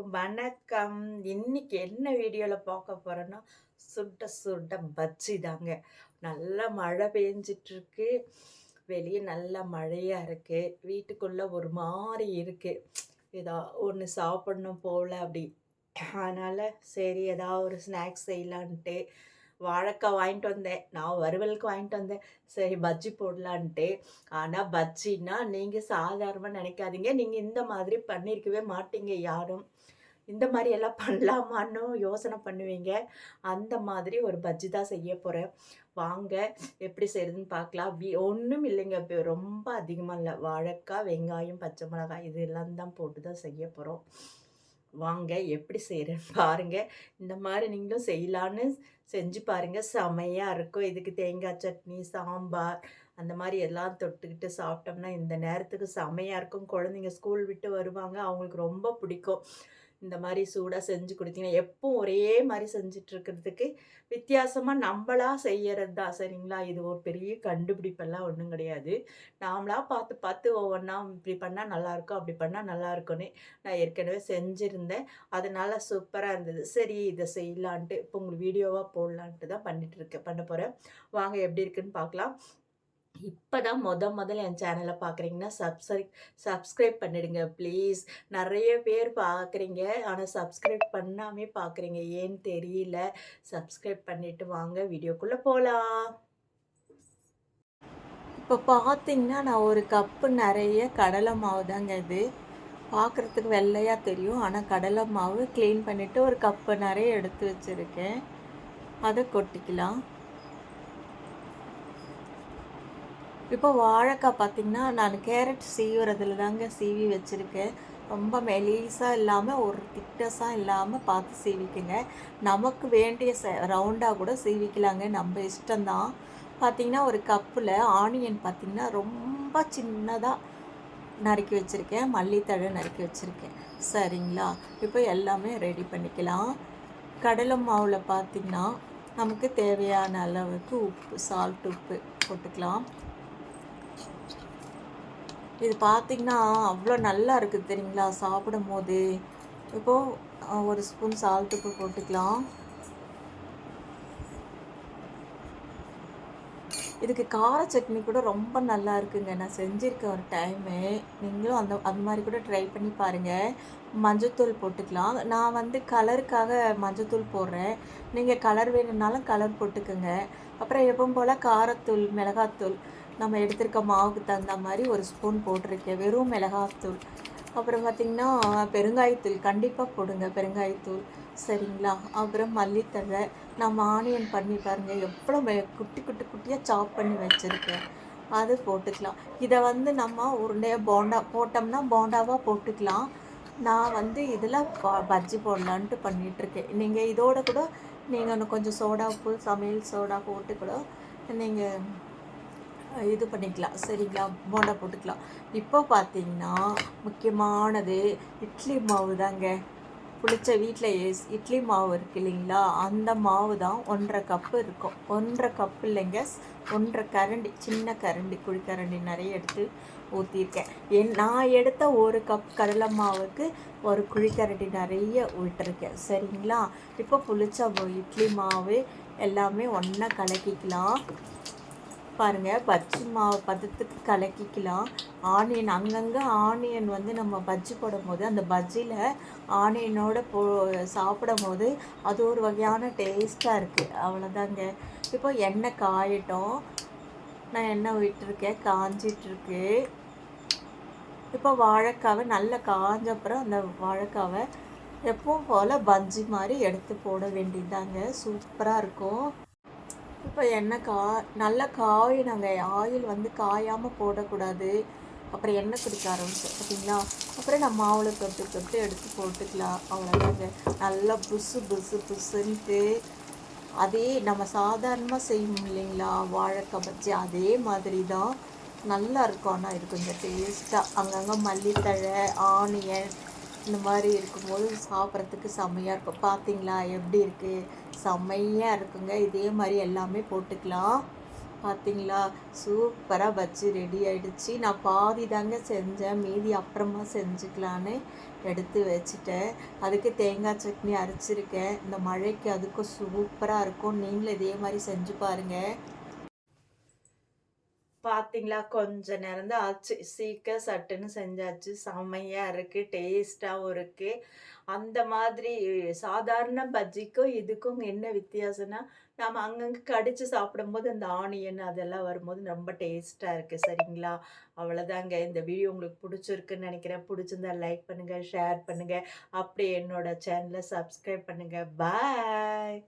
எல்லாருக்கும் வணக்கம். இன்னைக்கு என்ன வீடியோவில் பார்க்க போகிறேன்னா சுட சுட பஜ்ஜி தாங்க. நல்லா மழை பெஞ்சிட்டுருக்கு. வெளியே நல்லா மழையாக இருக்குது வீட்டுக்குள்ளே ஒரு மாதிரி இருக்குது ஏதா ஒன்று சாப்பிடணும் போல அப்படி. அதனால் சரி ஏதாவது ஒரு ஸ்நாக்ஸ் செய்யலான்ட்டு வாழைக்காய் வாங்கிட்டு வந்தேன். நான் வறுவலுக்கு வாங்கிட்டு வந்தேன். சரி பஜ்ஜி போடலான்ட்டு. ஆனால் பஜ்ஜின்னா நீங்கள் சாதாரணமாக நினைக்காதீங்க நீங்கள் இந்த மாதிரி பண்ணியிருக்கவே மாட்டீங்க யாரும். இந்த மாதிரி எல்லாம் பண்ணலாமான்னு யோசனை பண்ணுவீங்க. அந்த மாதிரி ஒரு பஜ்ஜி தான் செய்ய போகிறேன் வாங்க எப்படி செய்கிறதுன்னு பார்க்கலாம். வி ஒன்றும் இல்லைங்க. ரொம்ப அதிகமாக இல்லை வாழைக்காய், வெங்காயம், பச்சை மிளகாய் இதெல்லாம் தான் போட்டு தான் செய்ய போகிறோம் வாங்க எப்படி செய்கிறேன்னு பாருங்கள் இந்த மாதிரி நீங்களும் செய்யலான்னு செஞ்சு பாருங்க. செமையாக இருக்கும். இதுக்கு தேங்காய் சட்னி, சாம்பார் அந்த மாதிரி எல்லாம் தொட்டுக்கிட்டு சாப்பிட்டோம்னா, இந்த நேரத்துக்கு செமையாக இருக்கும். குழந்தைங்க ஸ்கூல் விட்டு வருவாங்க. அவங்களுக்கு ரொம்ப பிடிக்கும். இந்த மாதிரி சூடாக செஞ்சு கொடுத்தீங்கன்னா எப்பவும் ஒரே மாதிரி செஞ்சுட்டு இருக்கிறதுக்கு, வித்தியாசமா செய்யறது தான் சரிங்களா? இது ஒரு பெரிய கண்டுபிடிப்பெல்லாம் ஒன்றும் கிடையாது. நாமளாக பார்த்து பார்த்து ஒவ்வொன்றா இப்படி பண்ணால் நல்லாயிருக்கும், அப்படி பண்ணால் நல்லாயிருக்கும்னு நான் ஏற்கனவே செஞ்சுருந்தேன் அதனால் சூப்பராக இருந்தது. சரி இதை செய்யலான்ட்டு, இப்போ உங்களுக்கு வீடியோவாக போடலான்ட்டு தான் பண்ணிகிட்ருக்கேன் பண்ண போகிறேன் வாங்க எப்படி இருக்குன்னு பார்க்கலாம். இப்போ தான் மொத முதல்ல என் சேனலை பார்க்குறீங்கன்னா, சப்ஸ்க் சப்ஸ்கிரைப் பண்ணிடுங்க ப்ளீஸ். நிறைய பேர் பார்க்குறீங்க. ஆனால் சப்ஸ்கிரைப் பண்ணாமே பார்க்குறீங்க. ஏன்னு தெரியல. சப்ஸ்கிரைப் பண்ணிட்டு வாங்க வீடியோக்குள்ளே போகலாம் இப்போ பார்த்தீங்கன்னா, நான் ஒரு கப்பு நிறைய கடலை மாவு தாங்க இது. பார்க்குறதுக்கு வெள்ளையாக தெரியும். ஆனால் கடலை மாவு க்ளீன் பண்ணிவிட்டு ஒரு கப்பு நிறைய எடுத்து வச்சுருக்கேன் அதை கொட்டிக்கலாம். இப்போ வாழைக்காய் பார்த்திங்கன்னா நான் கேரட் சீவுறதுல தாங்க சீவி வச்சுருக்கேன் ரொம்ப மெலீஸாக இல்லாமல் ஒரு திட்டஸாக இல்லாமல் பார்த்து சீவிக்குங்க நமக்கு வேண்டிய ச ரவுண்டாக கூட சீவிக்கலாங்க. நம்ம இஷ்டம் தான். பார்த்தீங்கன்னா, ஒரு கப்பில் ஆனியன் பார்த்திங்கன்னா ரொம்ப சின்னதாக நறுக்கி வச்சுருக்கேன் மல்லித்தழை நறுக்கி வச்சுருக்கேன் சரிங்களா? இப்போ எல்லாமே ரெடி பண்ணிக்கலாம். கடலை மாவில் பார்த்தீங்கன்னா, நமக்கு தேவையான அளவுக்கு உப்பு, சால்ட் உப்பு போட்டுக்கலாம். இது பார்த்தீங்கன்னா, அவ்வளோ நல்லா இருக்குது தெரியுங்களா? சாப்பிடும் போது இப்போது ஒரு ஸ்பூன் சால்ட் உப்பு போட்டுக்கலாம். இதுக்கு கார சட்னி கூட ரொம்ப நல்லா இருக்குங்க. நான் செஞ்சுருக்கேன் ஒரு டைமு. நீங்களும் அந்த அந்த மாதிரி கூட ட்ரை பண்ணி பாருங்கள் மஞ்சத்தூள் போட்டுக்கலாம். நான் வந்து கலருக்காக மஞ்சத்தூள் போடுறேன். நீங்கள் கலர் வேணும்னாலும் கலர் போட்டுக்கங்க. அப்புறம் எப்பவும் போல் காரத்தூள், மிளகாத்தூள் நம்ம எடுத்திருக்க மாவுக்கு தகுந்த மாதிரி ஒரு ஸ்பூன் போட்டிருக்கேன். வெறும் மிளகாத்தூள். அப்புறம் பார்த்தீங்கன்னா, பெருங்காயத்தூள் கண்டிப்பாக போடுங்க பெருங்காயத்தூள். சரிங்களா? அப்புறம் மல்லித்தழை. நம்ம ஆனியன் பண்ணி பாருங்கள் எவ்வளோ குட்டி குட்டி குட்டியாக சாப் பண்ணி வச்சுருக்கேன் அது போட்டுக்கலாம். இதை வந்து நம்ம உருண்டையாக போண்டா போட்டோம்னா போண்டாவாக போட்டுக்கலாம். நான் வந்து இதில் பஜ்ஜி போடலான்ட்டு பண்ணிகிட்ருக்கேன் நீங்கள் இதோட கூட நீங்கள் இன்னும் கொஞ்சம் சோடா உப்பு, சமையல் சோடா போட்டு கூட நீங்கள் இது பண்ணிக்கலாம். சரிங்களா? போண்டா போட்டுக்கலாம். இப்போ பார்த்தீங்கன்னா, முக்கியமானது இட்லி மாவு தாங்க. புளிச்ச வீட்டில் எஸ் இட்லி மாவு இருக்கு இல்லைங்களா? அந்த மாவு தான் 1 1/2 கப்பு இருக்கும். 1 1/2 கப் இல்லைங்க. 1 1/2 கரண்டி சின்ன கரண்டி குழிக்கரண்டி நிறைய எடுத்து ஊற்றிருக்கேன் என் நான் எடுத்த ஒரு கப் கடலை மாவுக்கு ஒரு குழிக்கரண்டி நிறைய விட்டுருக்கேன். சரிங்களா? இப்போ புளிச்ச இட்லி மாவு எல்லாமே ஒன்றா கலக்கிக்கலாம். பாருங்கள் பஜ்ஜி மாவு பதத்துக்கு கலக்கிக்கலாம். ஆனியன் அங்கங்கே ஆனியன் வந்து நம்ம பஜ்ஜி போடும்போது, அந்த பஜ்ஜியில் ஆனியனோட போ சாப்பிடும்போது, அது ஒரு வகையான டேஸ்ட்டாக இருக்குது அவ்வளோதாங்க. இப்போ எண்ணெய் காயட்டும். நான் எண்ணெய் விட்டுருக்கேன். காஞ்சிட்ருக்கு இப்போ வாழைக்காவை நல்லா காஞ்ச அப்புறம் அந்த வாழைக்காவை எப்பவும் போல் பஜ்ஜி மாதிரி எடுத்து போட வேண்டியதாங்க சூப்பராக இருக்கும். இப்போ எண்ணெய் கா நல்லா காயினாங்க ஆயில் வந்து காயாமல் போடக்கூடாது. அப்புறம் எண்ணெய் குடிக்க ஆரம்பிச்சோம் பார்த்தீங்களா? அப்புறம் நான் மாவில் தொட்டு தொட்டு எடுத்து போட்டுக்கலாம். அவ்வளோதாங்க. நல்லா புசு புசு புசுன்ட்டு அதே நம்ம சாதாரணமாக செய்வோம் இல்லைங்களா? வாழைக்காய் பஜ்ஜி அதே மாதிரி தான். நல்லா இருக்கும். ஆனால் இது கொஞ்சம் டேஸ்ட்டாக அங்கங்கே மல்லித்தழை, ஆனியன் இந்த மாதிரி இருக்கும்போது சாப்பிட்றதுக்கு செம்மையாக இருக்கும். பார்த்தீங்களா? எப்படி இருக்குது செம்மையாக இருக்குங்க. இதே மாதிரி எல்லாமே போட்டுக்கலாம். பார்த்தீங்களா? சூப்பராக பஜ்ஜி ரெடி ஆகிடுச்சி நான் பாதி தாங்க செஞ்சேன். மீதி அப்புறமா செஞ்சுக்கலான்னு எடுத்து வச்சுட்டேன். அதுக்கு தேங்காய் சட்னி அரைச்சிருக்கேன். இந்த மழைக்கு அதுக்கும் சூப்பராக இருக்கும். நீங்களும் இதே மாதிரி செஞ்சு பாருங்கள் பார்த்தீங்களா? கொஞ்ச நேரம் தான் ஆச்சு. சீக்க சட்டுன்னு செஞ்சாச்சு. செம்மையாக இருக்குது டேஸ்ட்டாகவும் இருக்குது அந்த மாதிரி சாதாரண பஜ்ஜிக்கும், இதுக்கும் என்ன வித்தியாசம்னா, நாம் அங்கங்கே கடித்து சாப்பிடும்போது அந்த ஆனியன் அதெல்லாம் வரும்போது ரொம்ப டேஸ்ட்டாக இருக்குது சரிங்களா? அவ்வளோதாங்க. இந்த வீடியோ உங்களுக்கு பிடிச்சிருக்குன்னு நினைக்கிறேன் பிடிச்சிருந்தா லைக் பண்ணுங்கள் ஷேர் பண்ணுங்கள் அப்படியே என்னோட சேனலை சப்ஸ்கிரைப் பண்ணுங்கள் பாய்.